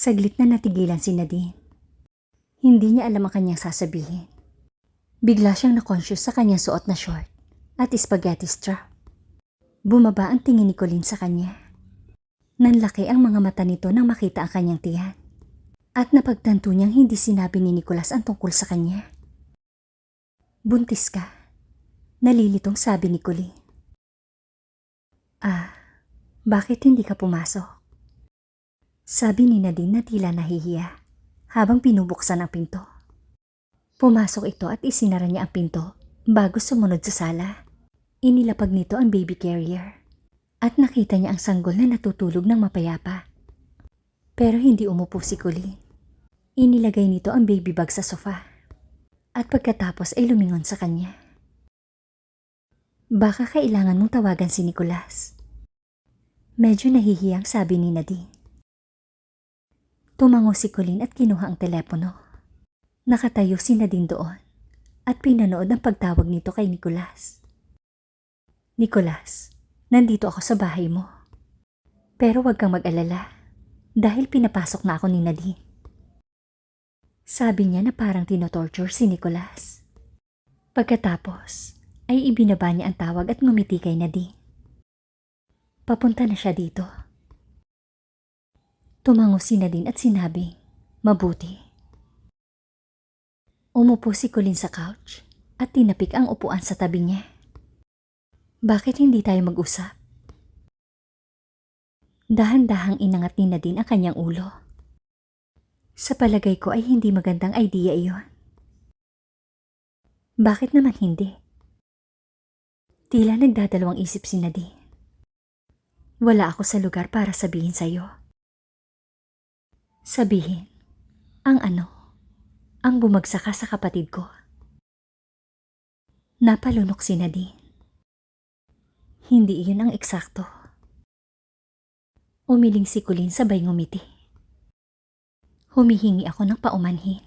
Saglit na natigilan si Nadine. Hindi niya alam ang kanyang sasabihin. Bigla siyang na-conscious sa kanyang suot na short at spaghetti strap. Bumaba ang tingin ni Colleen sa kanya. Nanlaki ang mga mata nito nang makita ang kanyang tiyan. At napagtanto niyang hindi sinabi ni Nicholas ang tungkol sa kanya. Buntis ka. Nalilitong sabi ni Colleen. Ah, bakit hindi ka pumasok? Sabi ni Nadine na tila nahihiya habang pinubuksan ang pinto. Pumasok ito at isinara niya ang pinto bago sumunod sa sala. Inilapag nito ang baby carrier at nakita niya ang sanggol na natutulog ng mapayapa. Pero hindi umupo si Colleen. Inilagay nito ang baby bag sa sofa at pagkatapos ay lumingon sa kanya. Baka kailangan mong tawagan si Nicolas. Medyo nahihiyang sabi ni Nadine. Tumango si Colleen at kinuha ang telepono. Nakatayo si Nadine doon at pinanood ang pagtawag nito kay Nicolas. Nicolas, nandito ako sa bahay mo. Pero huwag kang mag-alala dahil pinapasok na ako ni Nadine. Sabi niya na parang tinotorture si Nicolas. Pagkatapos ay ibinaba niya ang tawag at ngumiti kay Nadine. Papunta na siya dito. Tumango si Nadine at sinabi, mabuti. Umupo si Colleen sa couch at tinapik ang upuan sa tabi niya. Bakit hindi tayo mag-usap? Dahan-dahang inangat ni Nadine ang kanyang ulo. Sa palagay ko ay hindi magandang idea iyon. Bakit naman hindi? Tila nagdadalawang isip si Nadine. Wala ako sa lugar para sabihin sa'yo. Sabihin, ang ano, ang bumagsak ka sa kapatid ko. Napalunok si Nadine. Hindi iyon ang eksakto. Umiling si Colleen sabay ngumiti. Humihingi ako ng paumanhin.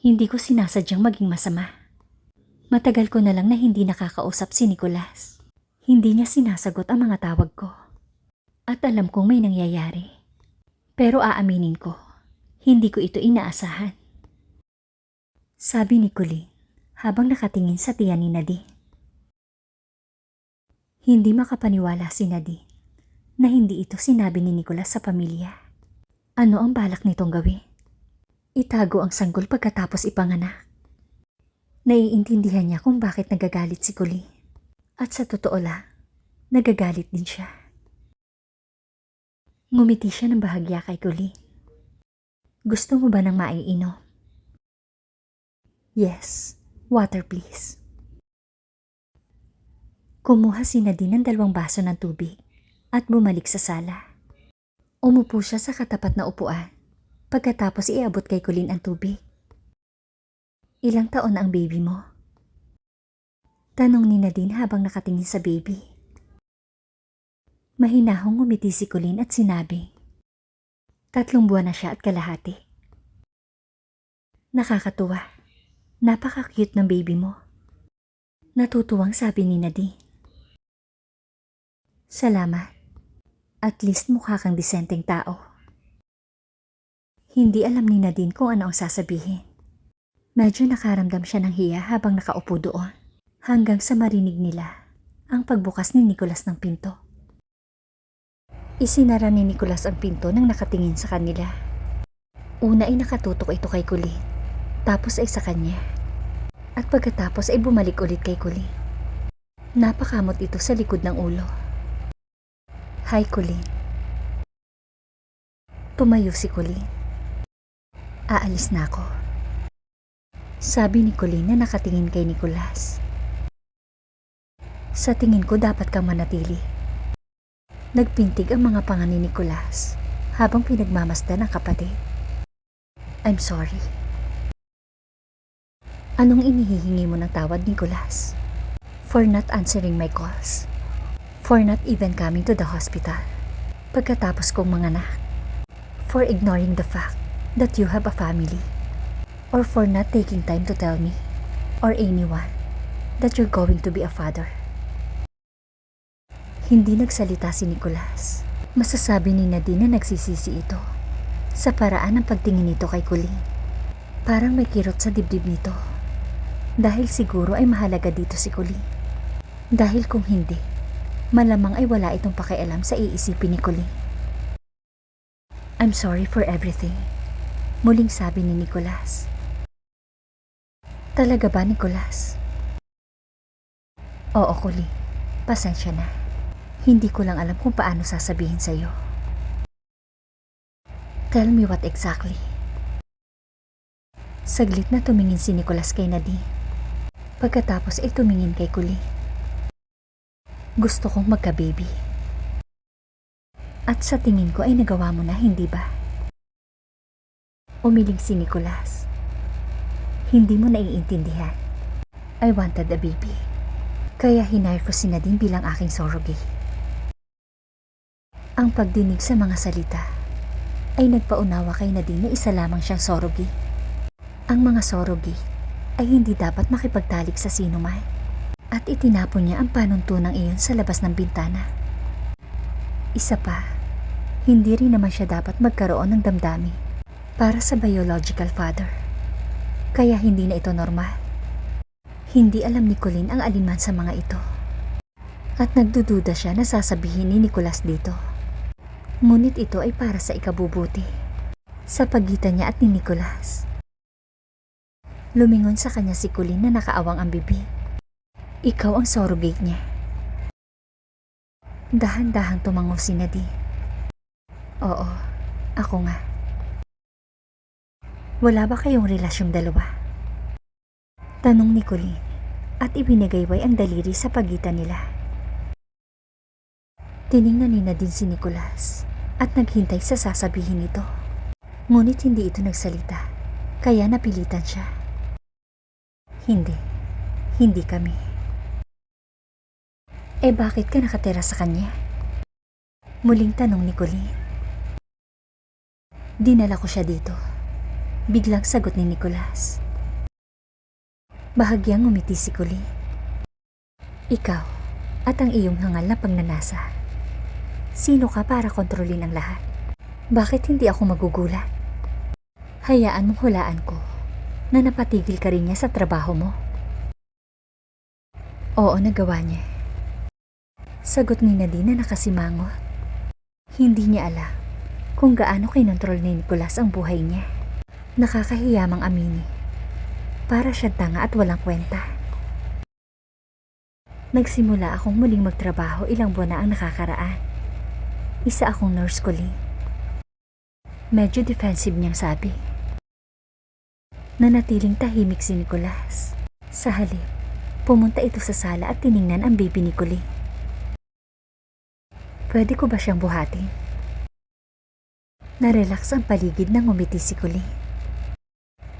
Hindi ko sinasadyang maging masama. Matagal ko na lang na hindi nakakausap si Nicolas. Hindi niya sinasagot ang mga tawag ko. At alam kong may nangyayari. Pero aaminin ko, hindi ko ito inaasahan. Sabi ni Colleen habang nakatingin sa tiyan ni Nadine. Hindi makapaniwala si Nadine na hindi ito sinabi ni Nicolas sa pamilya. Ano ang balak nitong gawin? Itago ang sanggol pagkatapos ipanganak. Naiintindihan niya kung bakit nagagalit si Colleen. At sa totoo lang, nagagalit din siya. Ngumiti siya ng bahagya kay Colleen. Gusto mo ba ng maiinom? Yes, water please. Kumuha si Nadine ng dalawang baso ng tubig at bumalik sa sala. Umupo siya sa katapat na upuan pagkatapos iabot kay Colleen ang tubig. Ilang taon na ang baby mo? Tanong ni Nadine habang nakatingin sa baby. Mahinahong ngumiti si Colleen at sinabi, Tatlong buwan na siya at kalahati. Nakakatuwa. Napaka-cute ng baby mo. Natutuwang sabi ni Nadine. Salamat. At least mukha kang disenteng tao. Hindi alam ni Nadine kung ano ang sasabihin. Medyo nakaramdam siya ng hiya habang nakaupo doon. Hanggang sa marinig nila ang pagbukas ni Nicholas ng pinto. Isinara ni Nicholas ang pinto nang nakatingin sa kanila. Una ay nakatutok ito kay Colleen, tapos ay sa kanya. At pagkatapos ay bumalik ulit kay Colleen. Napakamot ito sa likod ng ulo. Hi, Colleen. Tumayo si Colleen. Aalis na ako. Sabi ni Colleen na nakatingin kay Nicholas. Sa tingin ko dapat kang manatili. Nagpintig ang mga panga ni Nicholas habang pinagmamasdan ang kapatid. I'm sorry. Anong inihihingi mo ng tawad, Nicholas? For not answering my calls. For not even coming to the hospital. Pagkatapos kong manganak. For ignoring the fact that you have a family. Or for not taking time to tell me or anyone that you're going to be a father. Hindi nagsalita si Nicholas. Masasabi ni Nadine na nagsisisi ito. Sa paraan ng pagtingin nito kay Kuling, parang may kirot sa dibdib nito. Dahil siguro ay mahalaga dito si Kuling. Dahil kung hindi, malamang ay wala itong pakialam sa iisipin ni Kuling. I'm sorry for everything. Muling sabi ni Nicolas. Talaga ba, Nicolas? Oo, Kuling. Pasensya na. Hindi ko lang alam kung paano sasabihin sa'yo. Tell me what exactly. Saglit na tumingin si Nicolas kay Nadine. Pagkatapos ay tumingin kay Kuli. Gusto kong magka-baby. At sa tingin ko ay nagawa mo na, hindi ba? Umiling si Nicolas. Hindi mo naiintindihan. I wanted a baby. Kaya hinire ko si Nadine bilang aking surrogate. Ang pagdinig sa mga salita ay nagpaunawa kay Nadine na isa lamang siyang surrogate. Ang mga surrogate ay hindi dapat makipagtalik sa sino man at itinapon niya ang panuntunang iyon sa labas ng bintana. Isa pa, hindi rin naman siya dapat magkaroon ng damdamin para sa biological father. Kaya hindi na ito normal. Hindi alam ni Colleen ang aliman sa mga ito. At nagdududa siya na sasabihin ni Nicolas dito. Ngunit ito ay para sa ikabubuti. Sa pagitan niya at ni Nicolas. Lumingon sa kanya si Colleen na nakaawang ang bibig. Ikaw ang surrogate niya. Dahan-dahang tumango si Nadine. Oo, ako nga. Wala ba kayong relasyong dalawa? Tanong ni Colleen at ibinigayway ang daliri sa pagitan nila. Tiningnan ni Nadine si Nicolas at naghintay sa sasabihin nito. Ngunit hindi ito nagsalita, kaya napilitan siya. Hindi, hindi kami. Eh bakit ka nakatira sa kanya? Muling tanong ni Colleen. Dinala ko siya dito. Biglang sagot ni Nicolas. Bahagyang umiti si Colleen. Ikaw at ang iyong hangal na pagnanasa. Sino ka para kontrolin ang lahat? Bakit hindi ako magugulat? Hayaan mong hulaan ko na napatigil ka rin niya sa trabaho mo. Oo, nagawa niya. Sagot ni Nadine na nakasimangot. Hindi niya alam kung gaano kinontrol ni Nicolas ang buhay niya. Nakakahiyamang amini. Para siya tanga at walang kwenta. Nagsimula akong muling magtrabaho ilang buwan na ang nakakaraan. Isa akong nurse colleague. Medyo defensive niyang sabi. Nanatiling tahimik si Nicolas. Sa halip, pumunta ito sa sala at tiningnan ang baby ni Colleen. Pwede ko ba siyang buhatin? Narelax ang paligid ng umiti si Colleen.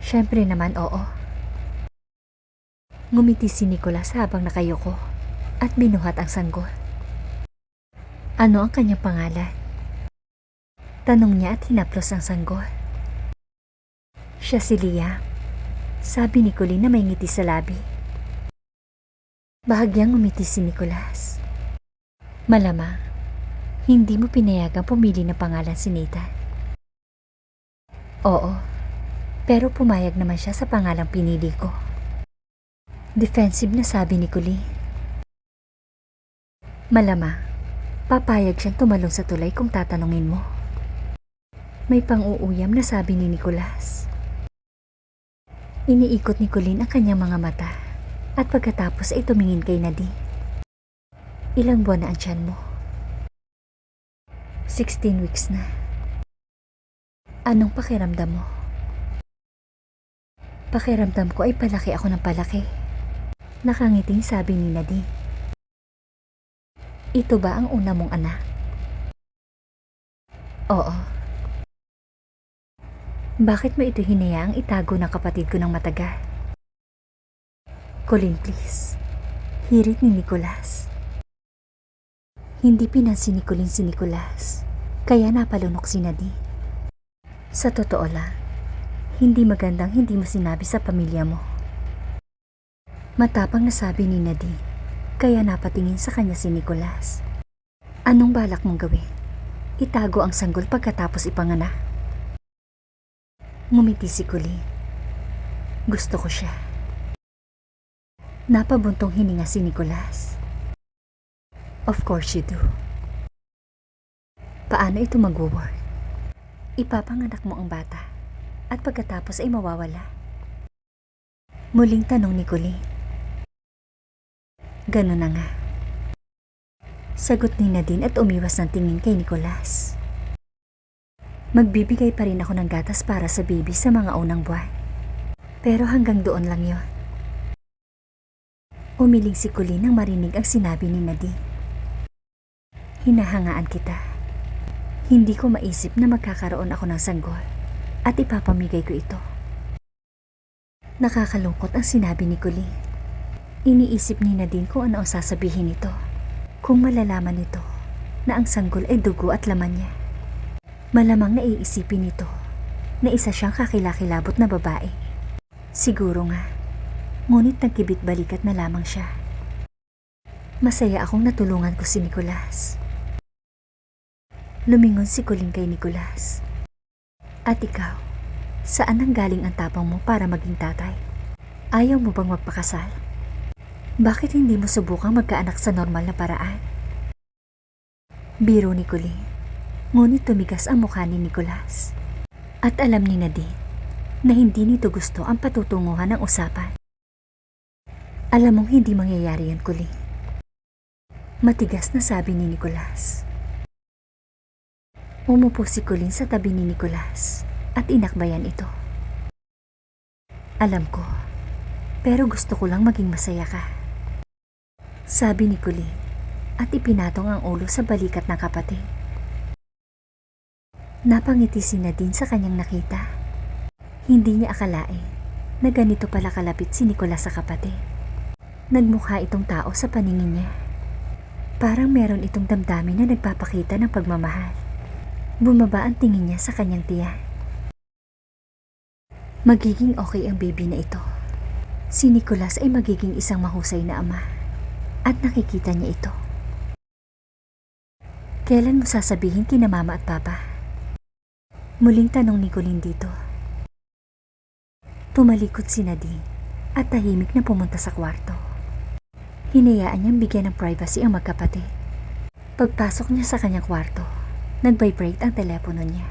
Siyempre naman oo. Ngumiti si Nicolas habang nakayoko at binuhat ang sanggol. Ano ang kanyang pangalan? Tanong niya at hinaplos ang sanggol. Siya si Liam. Sabi ni Colleen na may ngiti sa labi. Bahagyang umiti si Nicolas. Malamang, hindi mo pinayagang pumili ng pangalan si Nathan. Oo, pero pumayag naman siya sa pangalang pinili ko. Defensive na sabi ni Colleen. Malamang, papayag siyang tumalong sa tulay kung tatanungin mo. May pang-uuyam na sabi ni Nicolas. Iniikot ni Colleen ang kanyang mga mata at pagkatapos ay tumingin kay Nadine. Ilang buwan na ang tiyan mo? 16 weeks na. Anong pakiramdam mo? Pakiramdam ko ay palaki ako ng palaki. Nakangiting sabi ni Nadine. Ito ba ang una mong anak? Oo. Bakit mo ito hinayaang itago ng kapatid ko ng matagal? Colin, please. Hirit ni Nicolas. Hindi pinansin ni Colin si Nicolas, kaya napalunok si Nadine. Sa totoo lang, hindi magandang hindi mo sinabi sa pamilya mo. Matapang na sabi ni Nadine, kaya napatingin sa kanya si Nicolas. Anong balak mong gawin? Itago ang sanggol pagkatapos ipanganak? Ngumiti si Colleen. Gusto ko siya. Napabuntong hininga si Nicolas. Of course you do. Paano ito mag-work? Ipapanganak mo ang bata at pagkatapos ay mawawala. Muling tanong ni Colleen. Ganun na nga. Sagot ni Nadine at umiwas ng tingin kay Nicolas. Magbibigay pa rin ako ng gatas para sa baby sa mga unang buwan. Pero hanggang doon lang yon. Umiling si Colleen nang marinig ang sinabi ni Nadine. Hinahangaan kita. Hindi ko maisip na magkakaroon ako ng sanggol at ipapamigay ko ito. Nakakalungkot ang sinabi ni Colleen. Iniisip ni Nadine kung ano ang sasabihin nito. Kung malalaman nito na ang sanggol ay dugo at laman niya. Malamang naiisipin nito na isa siyang kakilakilabot na babae. Siguro nga, ngunit nagkibit balikat na lamang siya. Masaya akong natulungan ko si Nicolas. Lumingon si Colleen kay Nicolas. At ikaw, saan ang galing ang tapang mo para maging tatay? Ayaw mo bang magpakasal? Bakit hindi mo subukang magkaanak sa normal na paraan? Biro ni Colleen. Ngunit tumigas ang mukha ni Nicolas. At alam ni Nadine na hindi nito gusto ang patutunguhan ng usapan. Alam mong hindi mangyayari yan, Colleen. Matigas na sabi ni Nicolas. Umupo si Colleen sa tabi ni Nicolas at inakbayan ito. Alam ko, pero gusto ko lang maging masaya ka. Sabi ni Colleen at ipinatong ang ulo sa balikat ng kapatid. Napangiti si Nadine sa kanyang nakita. Hindi niya akalain na ganito pala kalapit si Nicolas sa kapatid. Nagmukha itong tao sa paningin niya. Parang meron itong damdamin na nagpapakita ng pagmamahal. Bumaba ang tingin niya sa kanyang tiyan. Magiging okay ang baby na ito. Si Nicolas ay magiging isang mahusay na ama. At nakikita niya ito. Kailan mo sasabihin kina mama at papa? Muling tanong ni Colleen dito. Tumalikod si Nadine at tahimik na pumunta sa kwarto. Hinayaan niyang bigyan ng privacy ang magkapatid. Pagpasok niya sa kanyang kwarto, nag-vibrate ang telepono niya.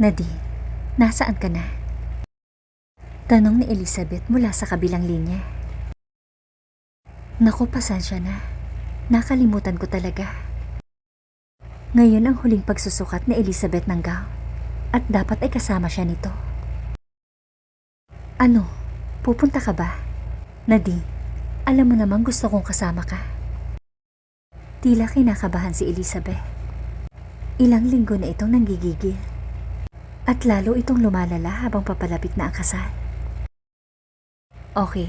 Nadine, nasaan ka na? Tanong ni Elizabeth mula sa kabilang linya. Naku, pasensya na. Nakalimutan ko talaga. Ngayon ang huling pagsusukat ni Elizabeth ng gown at dapat ay kasama siya nito. Ano? Pupunta ka ba? Nadine, alam mo namang gusto kong kasama ka. Tila kinakabahan si Elizabeth. Ilang linggo na itong nanggigigil. At lalo itong lumalala habang papalapit na ang kasal. Okay,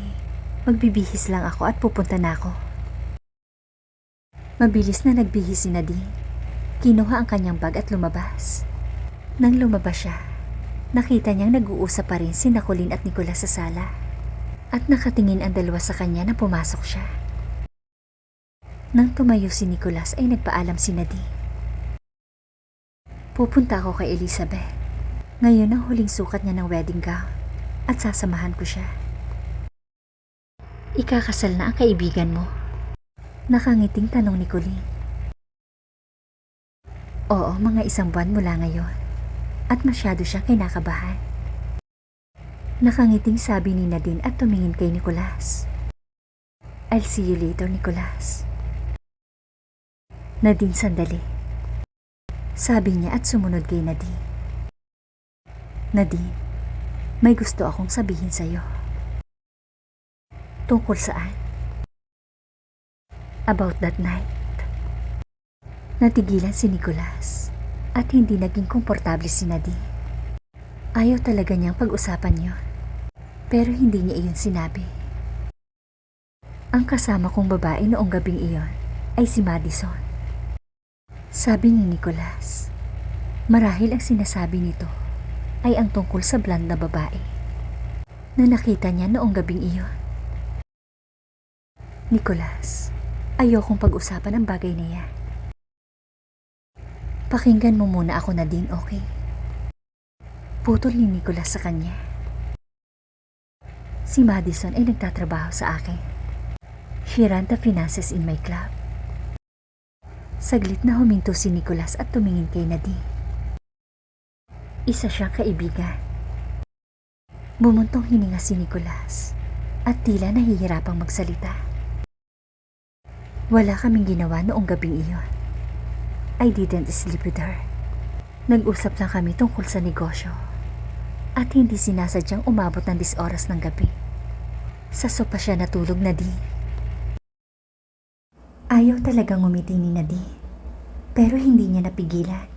magbibihis lang ako at pupunta na ako. Mabilis na nagbihis si Nadine. Kinuha ang kanyang bag at lumabas. Nang lumabas siya, nakita niyang nag-uusap pa rin si Nakulin at Nicolas sa sala. At nakatingin ang dalawa sa kanya na pumasok siya. Nang tumayo si Nicolas ay nagpaalam si Nadine. Pupunta ako kay Elizabeth. Ngayon ang huling sukat niya ng wedding gown at sasamahan ko siya. Ikakasal na ang kaibigan mo. Nakangiting tanong ni Colleen. Oo, mga isang buwan mula ngayon. At masyado siyang kinakabahan. Nakangiting sabi ni Nadine at tumingin kay Nicolas. I'll see you later, Nicolas. Nadine sandali. Sabi niya at sumunod kay Nadine. Nadine, may gusto akong sabihin sa'yo. Tungkol saan? About that night. Natigilan si Nicolas at hindi naging komportable si Nadine. Ayaw talaga niyang pag-usapan yon. Pero hindi niya iyon sinabi. Ang kasama kong babae noong gabing iyon ay si Madison. Sabi ni Nicolas, marahil ang sinasabi nito ay ang tungkol sa blonde na babae na nakita niya noong gabing iyon. Nicolas, ayokong pag-usapan ang bagay na yan. Pakinggan mo muna ako na din, okay? Putol ni Nicholas sa kanya. Si Madison ay nagtatrabaho sa akin. She ran the finances in my club. Saglit na huminto si Nicholas at tumingin kay Nadine. Isa siyang kaibigan. Bumuntong hininga si Nicholas at tila nahihirapang magsalita. Wala kaming ginawa noong gabing iyon. I didn't sleep with her. Nag-usap lang kami tungkol sa negosyo at hindi sinasadyang umabot ng 10 oras ng gabi. Sa sopa siya natulog na di. Ayaw talagang umiti ni Nadine, pero hindi niya napigilan.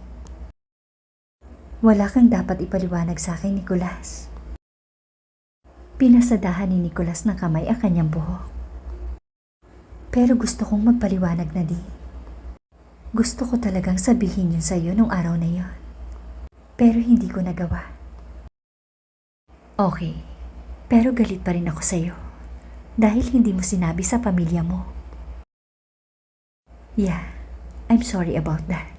Wala kang dapat ipaliwanag sa akin, Nicolas. Pinasadahan ni Nicolas ng kamay ang kanyang buhok. Pero gusto kong magpaliwanag na di. Gusto ko talagang sabihin yun sa'yo nung araw na yon. Pero hindi ko nagawa. Okay, pero galit pa rin ako sa'yo. Dahil hindi mo sinabi sa pamilya mo. Yeah, I'm sorry about that.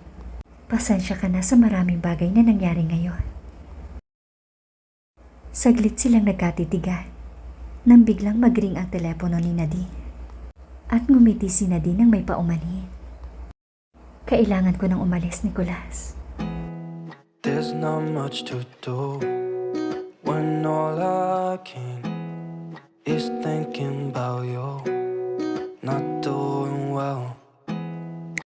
Pasensya ka na sa maraming bagay na nangyari ngayon. Saglit silang nagkatitigan nang biglang magring ang telepono ni Nadine. At ngumiti si Nadine nang may paumanhin. Kailangan ko nang umalis, Nicolas. There's not much to do When all I can is thinking about you Not doing well